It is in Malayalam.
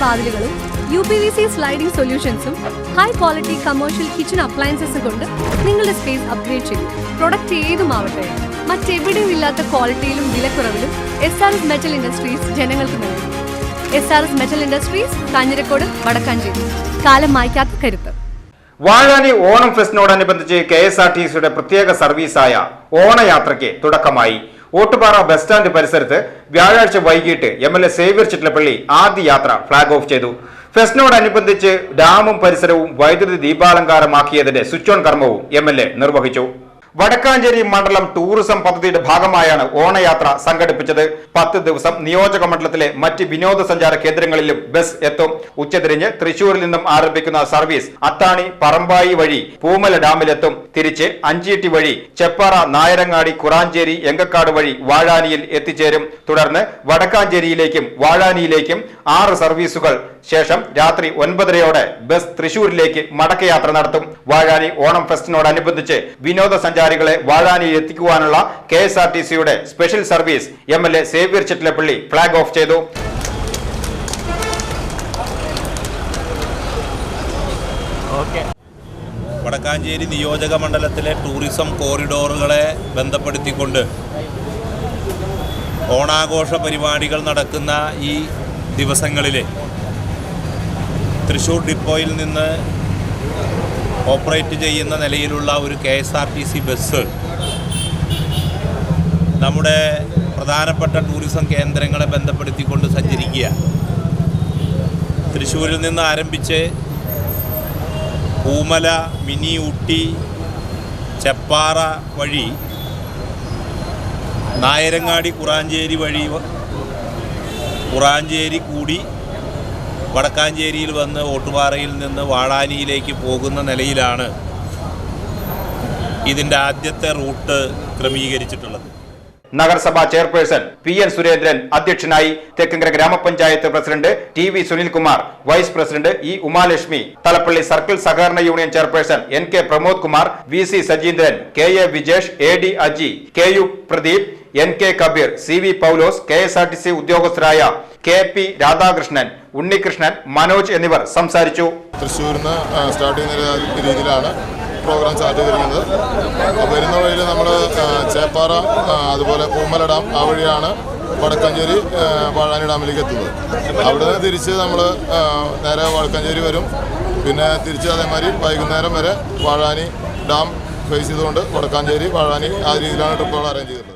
വാതിലുകളും U P V C sliding സൊല്യൂഷൻസും high quality commercial kitchen അപ്ലയൻസസും കൊണ്ട് നിങ്ങളുടെ സ്പേസ് അപ്ഗ്രേഡ് ചെയ്യും പ്രൊഡക്റ്റ് ഏതുമാവട്ടെ മറ്റെവിടെയും ഇല്ലാത്ത ക്വാളിറ്റിയിലും വിലക്കുറവിലും S R S metal industries ജനങ്ങൾക്ക് നൽകും. S R S metal industries Kanjirakode Vadakkanchery. കാലം മായ്ക്കാത്ത കരുത്ത്. വാഴാനി ഓണം ഫെസ്റ്റിനോടനുബന്ധിച്ച് കെ എസ് ആർ ടി സിയുടെ പ്രത്യേക സർവീസായ ഓണയാത്രയ്ക്ക് തുടക്കമായി. ഓട്ടുപാറ ബസ് സ്റ്റാൻഡ് പരിസരത്ത് വ്യാഴാഴ്ച വൈകിട്ട് M L A Xavier Chittilappilly ആദ്യ യാത്ര ഫ്ളാഗ് ഓഫ് ചെയ്തു. ഫെസ്റ്റിനോടനുബന്ധിച്ച് ഡാമും പരിസരവും വൈദ്യുതി ദീപാലങ്കാരമാക്കിയതിന്റെ സ്വിച്ച് ഓൺ കർമ്മവും എം നിർവഹിച്ചു. വടക്കാഞ്ചേരി മണ്ഡലം ടൂറിസം പദ്ധതിയുടെ ഭാഗമായാണ് ഓണയാത്ര സംഘടിപ്പിച്ചത്. പത്ത് ദിവസം നിയോജക മണ്ഡലത്തിലെ മറ്റ് വിനോദസഞ്ചാര കേന്ദ്രങ്ങളിലും ബസ് എത്തും. ഉച്ചതിരിഞ്ഞ് തൃശൂരിൽ നിന്നും ആരംഭിക്കുന്ന സർവീസ് അത്താണി പറമ്പായി വഴി പൂമല ഡാമിലെത്തും. തിരിച്ച് അഞ്ചീട്ടി വഴി ചെപ്പാറ നായരങ്ങാടി കുറാഞ്ചേരി എങ്കക്കാട് വഴി വാഴാനിയിൽ എത്തിച്ചേരും. തുടർന്ന് വടക്കാഞ്ചേരിയിലേക്കും വാഴാനിയിലേക്കും ആറ് സർവീസുകൾ. ശേഷം രാത്രി ഒൻപതരയോടെ ബസ് തൃശൂരിലേക്ക് മടക്കയാത്ര നടത്തും. വാഴാനി ഓണം ഫെസ്റ്റിനോടനുബന്ധിച്ച് വിനോദസഞ്ചാരികളെ വാഴാനിയിൽ എത്തിക്കുവാനുള്ള കെ എസ് ആർ ടി സിയുടെ special service M L A Xavier Chittilappilly flag off ചെയ്തു. വടക്കാഞ്ചേരി നിയോജക മണ്ഡലത്തിലെ ടൂറിസം കോറിഡോറുകളെ ബന്ധപ്പെടുത്തിക്കൊണ്ട് ഓണാഘോഷ പരിപാടികൾ നടക്കുന്ന ഈ ദിവസങ്ങളിൽ തൃശ്ശൂർ ഡിപ്പോയിൽ നിന്ന് ഓപ്പറേറ്റ് ചെയ്യുന്ന നിലയിലുള്ള ഒരു K S R T C bus നമ്മുടെ പ്രധാനപ്പെട്ട ടൂറിസം കേന്ദ്രങ്ങളെ ബന്ധപ്പെടുത്തിക്കൊണ്ട് സഞ്ചരിക്കുക. തൃശ്ശൂരിൽ നിന്ന് ആരംഭിച്ച് പൂമല മിനി ഊട്ടി ചെപ്പാറ വഴി നായരങ്ങാടി കുറാഞ്ചേരി വഴി കുറാഞ്ചേരി കൂടി വടക്കാഞ്ചേരിയിൽ വന്ന് ഓട്ടുപാറയിൽ നിന്ന് വാഴാനിയിലേക്ക് പോകുന്ന നിലയിലാണ് ഇതിന്റെ ആദ്യത്തെ റൂട്ട് ക്രമീകരിച്ചിട്ടുള്ളത്. നഗരസഭാ ചെയർപേഴ്സൺ പി എൻ സുരേന്ദ്രൻ അധ്യക്ഷനായി തെക്കങ്കര ഗ്രാമപഞ്ചായത്ത് president T V Sunilkumar vice president E Umalakshmi Thalappilly circle സഹകരണ union chairperson N K Pramod Kumar V C Sajeendran K A Vijesh A D Aji K U Pradeep N K Kabeer C V Paulose K S R T C ഉദ്യോഗസ്ഥരായ K P Radhakrishnan Unnikrishnan Manoj എന്നിവർ സംസാരിച്ചു. തൃശ്ശൂരിൽ നിന്ന് സ്റ്റാർട്ട് ചെയ്യുന്ന രീതിയിലാണ് പ്രോഗ്രാം സ്റ്റാർട്ട് ചെയ്തിരിക്കുന്നത്. വരുന്ന വഴിയിൽ നമ്മൾ ചേപ്പാറ അതുപോലെ പൂമല ഡാം ആ വഴിയാണ് വടക്കഞ്ചേരി വാഴാനി ഡാമിലേക്ക് എത്തുന്നത്. അവിടെ നിന്ന് തിരിച്ച് നമ്മൾ നേരെ വടക്കഞ്ചേരി വരും. പിന്നെ തിരിച്ച് അതേമാതിരി വൈകുന്നേരം വരെ വാഴാനി ഡാം ഫേസ് ചെയ്തുകൊണ്ട് വടക്കാഞ്ചേരി വാഴാനി ആ രീതിയിലാണ് ട്രിപ്പുകൾ അറേഞ്ച് ചെയ്തിട്ടുള്ളത്.